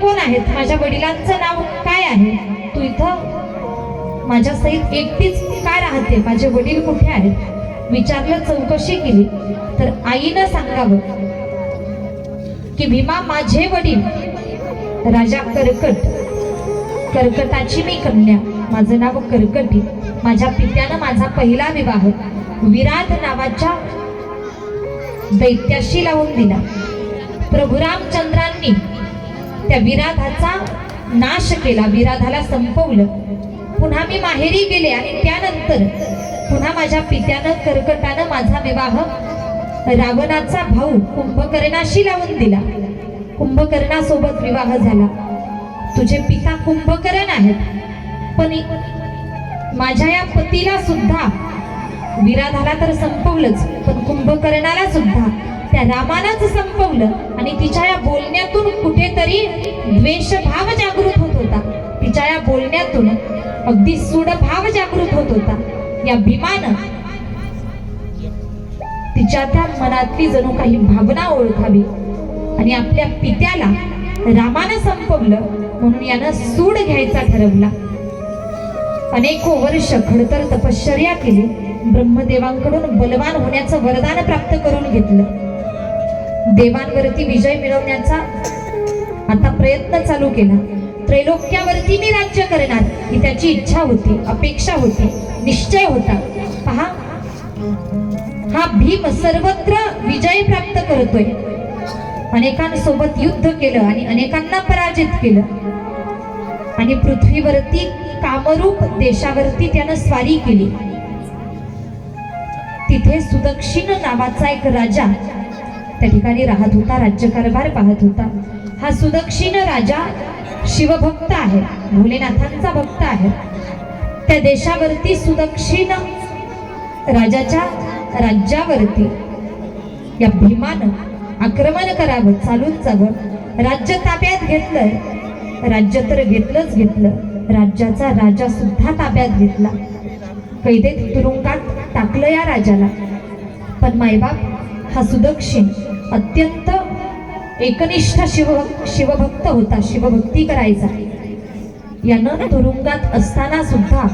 कोण आहेत माझ्या वडिलांचं नाव काय आहे? तू इथं माझ्या सहित एकटीच काय राहते? माझे वडील कुठे आहेत? विचारलं चौकशी केली. तर आईनं सांगावं की भीमा माझे वडील राजा कर्कट कर्कटाची मी कन्या. माझं नाव कर्कटी. माझ्या पित्यानं माझा पहिला विवाह विराट नावाच्या दैत्याशी लावून दिला. प्रभू रामचंद्रांनी त्या विराधाचा नाश केला विराधाला संपवलं. पुन्हा मी माहेरी गेले आणि त्यानंतर पुन्हा माझ्या पित्यानं कर्कटानं माझा विवाह रावणाचा भाऊ कुंभकर्णाशी लावून दिला. कुंभकर्णासोबत विवाह झाला. तुझे पिता कुंभकर्ण आहेत पण माझ्या या पतीला सुद्धा विराधाला तर संपवलंच पण कुंभकर्णाला सुद्धा त्या रामालाच संपवलं. आणि तिच्या या बोलण्यातून कुठेतरी द्वेषभाव जागृत होत होता. तिच्या या बोलण्यातून अगदी सुडभाव जागृत होत होता. या भीमानं तिच्या त्या मनातली जणू काही भावना ओळखावी. आणि आपल्या पित्याला रामानं संपवलं म्हणून यानं सूड घ्यायचा ठरवला. अनेको वर्ष खडतर तपश्चर्या केली. ब्रह्मदेवांकडून बलवान होण्याचं वरदान प्राप्त करून घेतलं. देवांवरती विजय मिळवण्याचा आता प्रयत्न चालू केला. त्रैलोक्यावरती मी राज्य करणार ही त्याची इच्छा होती अपेक्षा होती निश्चय होता. पहा हा भीम सर्वत्र विजय प्राप्त करतोय. अनेकांसोबत युद्ध केलं आणि अनेकांना पराजित केलं. आणि पृथ्वीवरती कामरूप देशावरती त्यानं स्वारी केली. तिथे सुदक्षिण नावाचा एक राजा त्या ठिकाणी राहत होता राज्यकारभार पाहत होता. हा सुदक्षिण राजा शिवभक्त आहे भोलेनाथांचा भक्त आहे. त्या देशावरती सुदक्षिण राजाच्या राज्यावरती या भीमानं आक्रमण करावं चालून जावं. राज्य ताब्यात घेतलंय राज्य तर घेतलंच घेतलं. राज्याचा राजा सुद्धा ताब्यात घेतला. कैदेत तुरुंगात टाकलं या राजाला. पण मायबाप हा सुदक्षिण अत्यंत एकनिष्ठ शिव शिवभक्त होता. शिवभक्ती करायचा. यानं तुरुंगात असताना सुद्धा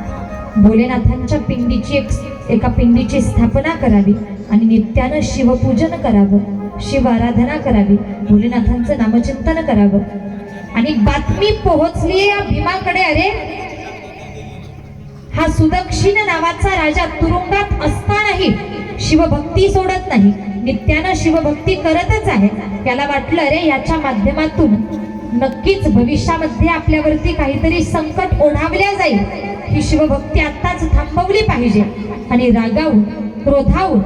भोलेनाथांच्या पिंडीची एक एका पिंडीची स्थापना करावी आणि नित्यानं शिवपूजन करावं शिव आराधना करावी भोलेनाथांचं नामचिंतन करावं. आणि बातमी पोहोचली या भीमाकडे अरे! हा सुदक्षिण नावाचा राजा तुरुंगात असतानाही शिवभक्ती सोडत नाही. नित्यानं शिवभक्ती करतच आहे. त्याला वाटलं अरे याच्या माध्यमातून नक्कीच भविष्यामध्ये आपल्यावरती काहीतरी संकट ओढावल्या जाईल. ही शिवभक्ती आत्ताच थांबवली पाहिजे. आणि रागावून क्रोधावून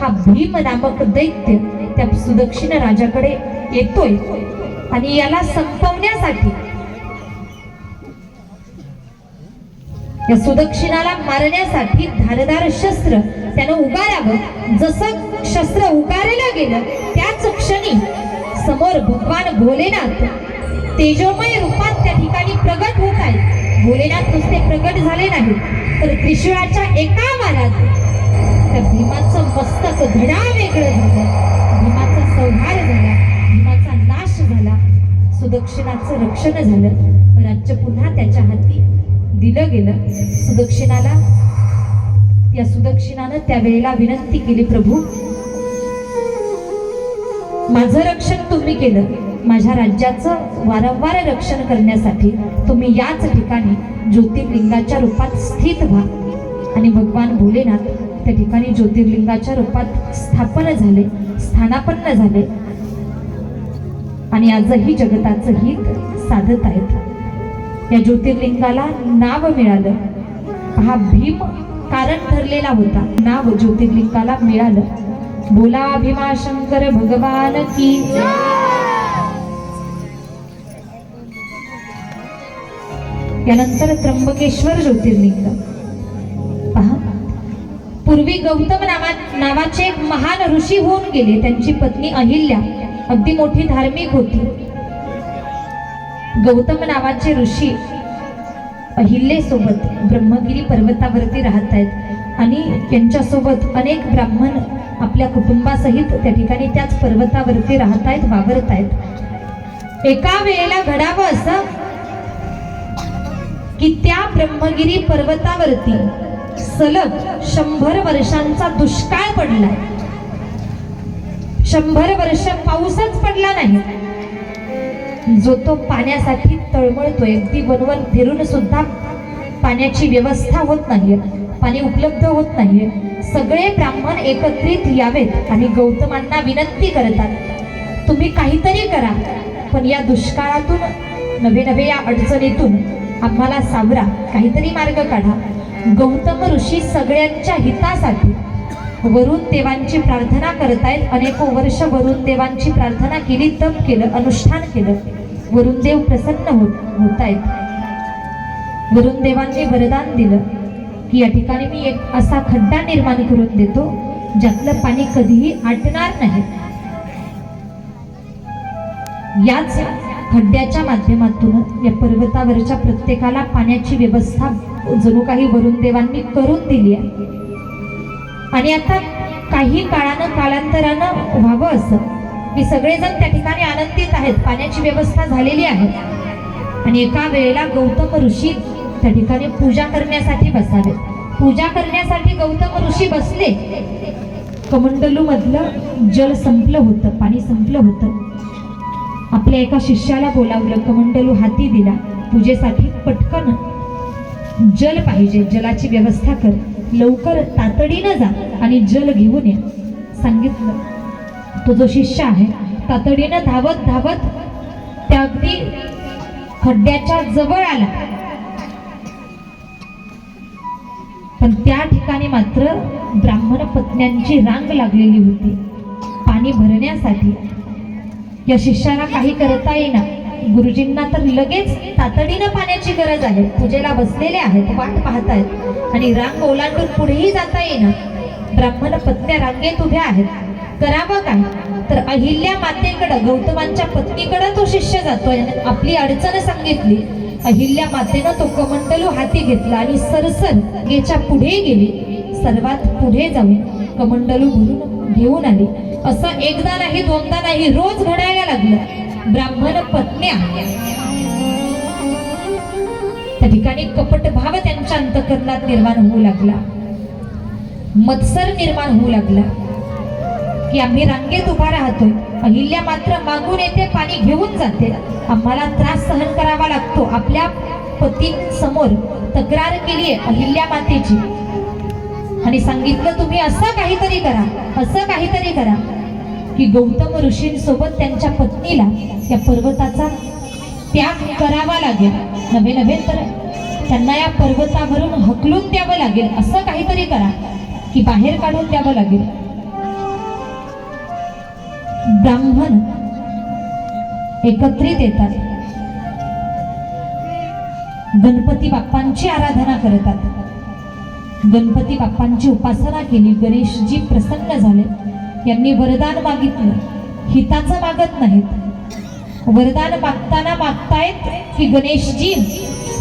हा भीम नामक दैत्य त्या सुदक्षिण राजाकडे येतोय आणि याला संपवण्यासाठी या सुदक्षिणाला मारण्यासाठी धारदार शस्त्र त्यानं उगारावं जसं शस्त्र उगारलं गेलं त्याच क्षणी समोर भगवान भोलेनाथ तेजोमय रूपात त्या ठिकाणी प्रगट होत आहेत. भोलेनाथ नुसते प्रगट झाले नाही तर त्रिशूळाच्या एका वारात त्या भीमाचं मस्तक धडा वेगळं झालं. भीमाचा संहार झाला भीमाचा नाश झाला सुदक्षिणाचं रक्षण झालं. राज्य पुन्हा त्याच्या हाती दिलं गेलं. सुदक्षिणाला या सुदक्षिणानं त्यावेळेला विनंती केली प्रभू माझं रक्षण तुम्ही केलं. माझ्या राज्याचं वारंवार रक्षण करण्यासाठी तुम्ही याच ठिकाणी ज्योतिर्लिंगाच्या रूपात स्थित व्हा. आणि भगवान भोलेनाथ त्या ठिकाणी ज्योतिर्लिंगाच्या रूपात स्थापन झाले स्थानापन्न झाले. आणि आजही जगताचं हित साधत आहेत. या ज्योतिर्लिंगाला नाव मिळालं. हा भीम कारण ठरलेला होता. नाव ज्योतिर्लिंगाला मिळालं. बोला भीमा शंकर भगवान की यानंतर त्र्यंबकेश्वर ज्योतिर्लिंग. पहा. पूर्वी गौतम नावा नावाचे एक महान ऋषी होऊन गेले. त्यांची पत्नी अहिल्या अगदी मोठी धार्मिक होती. गौतम नावाचे ऋषी अहिल्येसोबत ब्रह्मगिरी पर्वतावरती राहत आहेत आणि त्यांच्यासोबत अनेक ब्राह्मण आपल्या कुटुंबासहित त्या ठिकाणी त्याच पर्वतावरती राहत आहेत वावरत आहेत एका वेळेला घडावं असं की त्या ब्रह्मगिरी पर्वतावरती सलग शंभर वर्षांचा दुष्काळ पडलाय. शंभर वर्ष पाऊसच पडला नाही. जो तो पाण्यासाठी तळमळतोय अगदी वनवन फिरून सुद्धा पाण्याची व्यवस्था होत नाहीये पाणी उपलब्ध होत नाहीये. सगळे ब्राह्मण एकत्रित यावेत आणि गौतमांना विनंती करतात तुम्ही काहीतरी करा पण या दुष्काळातून नवे नवे या अडचणीतून आम्हाला सावरा काहीतरी मार्ग काढा. गौतम ऋषी सगळ्यांच्या हितासाठी वरुण देवांची प्रार्थना करतायत अनेको वर्ष वरुण देवांची प्रार्थना केली तप केलं अनुष्ठान केलं. वरुण देव प्रसन्न होत होत आहेत वरुण देवांनी वरदान दिलं की या ठिकाणी मी एक असा खड्डा निर्माण करून देतो ज्यातलं पाणी कधीही आटणार नाही. याच खड्ड्याच्या माध्यमातून या पर्वतावरच्या प्रत्येकाला पाण्याची व्यवस्था जणू काही वरुण देवांनी करून दिली आहे. आणि आता काही काळानं कालांतरानं व्हावं असं. की सगळेजण त्या ठिकाणी आनंदित आहेत. पाण्याची व्यवस्था झालेली आहे. आणि एका वेळेला गौतम ऋषी त्या ठिकाणी पूजा करण्यासाठी बसावे. पूजा करण्यासाठी गौतम ऋषी बसले. कमंडलू मधलं जल संपलं होतं पाणी संपलं होतं. आपल्या एका शिष्याला बोलावलं कमंडलू हाती दिला. पूजेसाठी पटकन जल पाहिजे जलाची व्यवस्था कर. लवकर तातडीनं जा आणि जल घेऊन ये. सांगितलं. तो जो शिष्य आहे तातडीनं धावत धावत त्या अगदी खड्ड्याच्या जवळ आला. पण त्या ठिकाणी मात्र ब्राह्मण पत्न्यांची रांग लागलेली होती. पाणी भरण्यासाठी. या शिष्याला काही करता येईना. गुरुजींना तर लगेच तातडीनं पाण्याची गरज आहे. पूजेला बसलेले आहेत वाट पाहतायत. आणि रांग ओलांडून पुढेही जाता येईना. ब्राह्मण पत्न्या रांगेत उभ्या आहेत. करावं काय? तर अहिल्या मातेकडं गौतमांच्या पत्नीकडं तो शिष्य जातोय आपली अडचण सांगितली. अहिल्या मातेनं तो कमंडलू हाती घेतला आणि सरसर गेच्या पुढे गेली. सर्वात पुढे जाऊन कमंडलू भरून घेऊन आली. असं एकदा नाही दोनदा नाही रोज घडायला लागलं. ब्राह्मण पत्न्या. त्या ठिकाणी कपट भाव त्यांच्या अंतकरणात निर्माण होऊ लागला. मत्सर निर्माण होऊ लागला. की आम्ही रांगेत उभा राहतोय. अहिल्या मात्र मागून येते पाणी घेऊन जाते. आम्हाला त्रास सहन करावा लागतो. आपल्या पती समोर तक्रार केली आहे अहिल्या मातेची. आणि सांगितलं तुम्ही असं काहीतरी करा असं काहीतरी करा. की गौतम ऋषींसोबत त्यांच्या पत्नीला त्या पर्वताचा त्याग करावा लागेल. नव्हे नव्हे तर त्यांना या पर्वतावरून हकलून द्यावं लागेल. असं काहीतरी करा की बाहेर काढून द्यावं लागेल. ब्राह्मण एकत्रित येतात. गणपती बाप्पांची आराधना करतात. गणपती बाप्पांची उपासना केली. गणेशजी प्रसन्न झाले. यांनी वरदान मागितलं. हिताचं मागत नाहीत. वरदान मागताना मागतायत की गणेशजी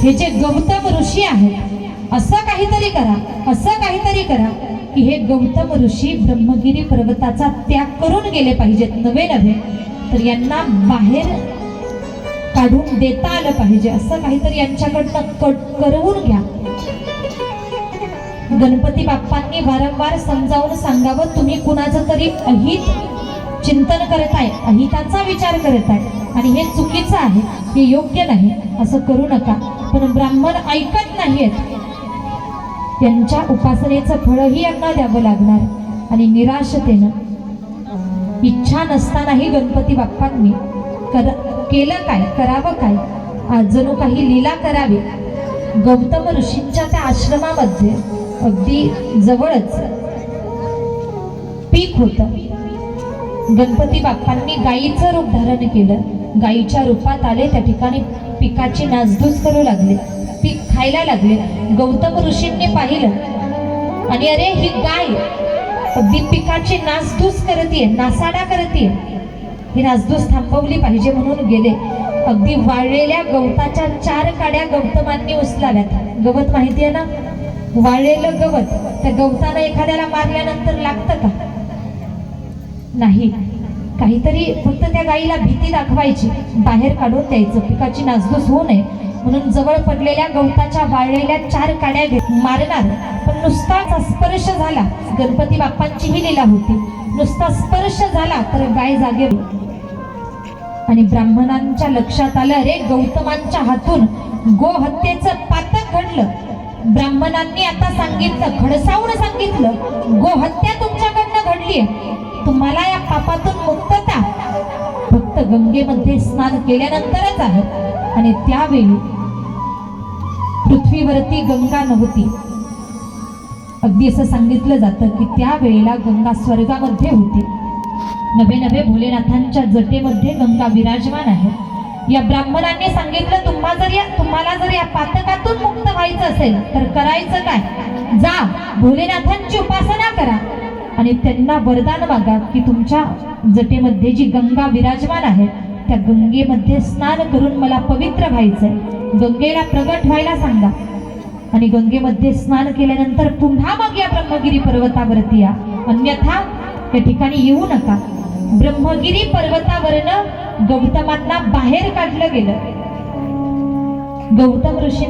हे जे गौतम ऋषी आहेत असं काहीतरी करा असं काहीतरी करा की हे गौतम ऋषी ब्रह्मगिरी पर्वताचा त्याग करून गेले पाहिजेत नवे नव्हे तर यांना बाहेर काढून देता आलं पाहिजे असं काहीतरी यांच्याकडनं कट करवून घ्या. गणपती बाप्पांनी वारंवार समजावून सांगावं. तुम्ही कुणाचं तरी अहित चिंतन करत आहे अहिताचा विचार करत आहे. आणि हे चुकीचं आहे हे योग्य नाही असं करू नका. पण ब्राह्मण ऐकत नाहीयेत. त्यांच्या उपासनेचं फळही यांना द्यावं लागणार. आणि निराशतेनं इच्छा नसतानाही गणपती बाप्पांनी कर केलं काय करावं काय? जणू काही लीला करावी. गौतम ऋषींच्या त्या आश्रमामध्ये अगदी जवळच. पीक होतं. गणपती बाप्पांनी गायीचं रूप धारण केलं. गायीच्या रूपात आले त्या ठिकाणी पिकाची नासधूस करू लागले. पीक खायला लागले. गौतम ऋषींनी पाहिलं. आणि अरे ही गाय अगदी पिकाची नासधूस करतीये नासाडा करतीये. ही नासधूस थांबवली पाहिजे म्हणून गेले. अगदी वाळलेल्या गवताच्या चार काड्या गौतमांनी उचलाव्यात. गवत माहिती आहे ना? वाळलेलं गवत त्या गवतानं एखाद्याला मारल्यानंतर लागतं का? नाही. काहीतरी फक्त त्या गाईला भीती दाखवायची. बाहेर काढून द्यायचं. पिकाची नासधूस होऊ नये. म्हणून जवळ पडलेल्या गवताच्या वाळलेल्या चार काड्या घेत मारणार. पण नुसताच स्पर्श झाला. गणपती बाप्पांची ही लीला होती. नुसता स्पर्श झाला तर गाय जागे आणि ब्राह्मणांच्या लक्षात आलं अरे गौतमांच्या हातून गोहत्येचं पातक घडलं. ब्राह्मणांनी आता सांगितलं खडसावून सांगितलं गोहत्या तुमच्याकडनं घडलीये. तुम्हाला या पापातून मुक्तता फक्त गंगेमध्ये स्नान केल्यानंतरच आहे. आणि त्यावेळी पृथ्वीवरती गंगा नव्हती. अगदी असं सांगितलं जातं की त्यावेळेला गंगा स्वर्गामध्ये होती. नवे नवे भोलेनाथांच्या जटेमध्ये गंगा विराजमान आहे. या ब्राह्मणांनी सांगितलं तुम्हा जर या तुम्हाला जर या पातकातून मुक्त व्हायचं असेल तर करायचं काय? जा भोलेनाथांची उपासना करा. आणि त्यांना वरदान मागा की तुमच्या जटेमध्ये जी गंगा विराजमान आहे त्या गंगेमध्ये स्नान करून मला पवित्र व्हायचंय. गंगेला प्रगट व्हायला सांगा. आणि गंगेमध्ये स्नान केल्यानंतर पुन्हा मग या ब्रह्मगिरी पर्वतावरती या. अन्यथा या ठिकाणी येऊ नका. ब्रह्मगिरी पर्वतावरनं गौतमांना बाहेर काढलं गेलं. गौतम ऋषी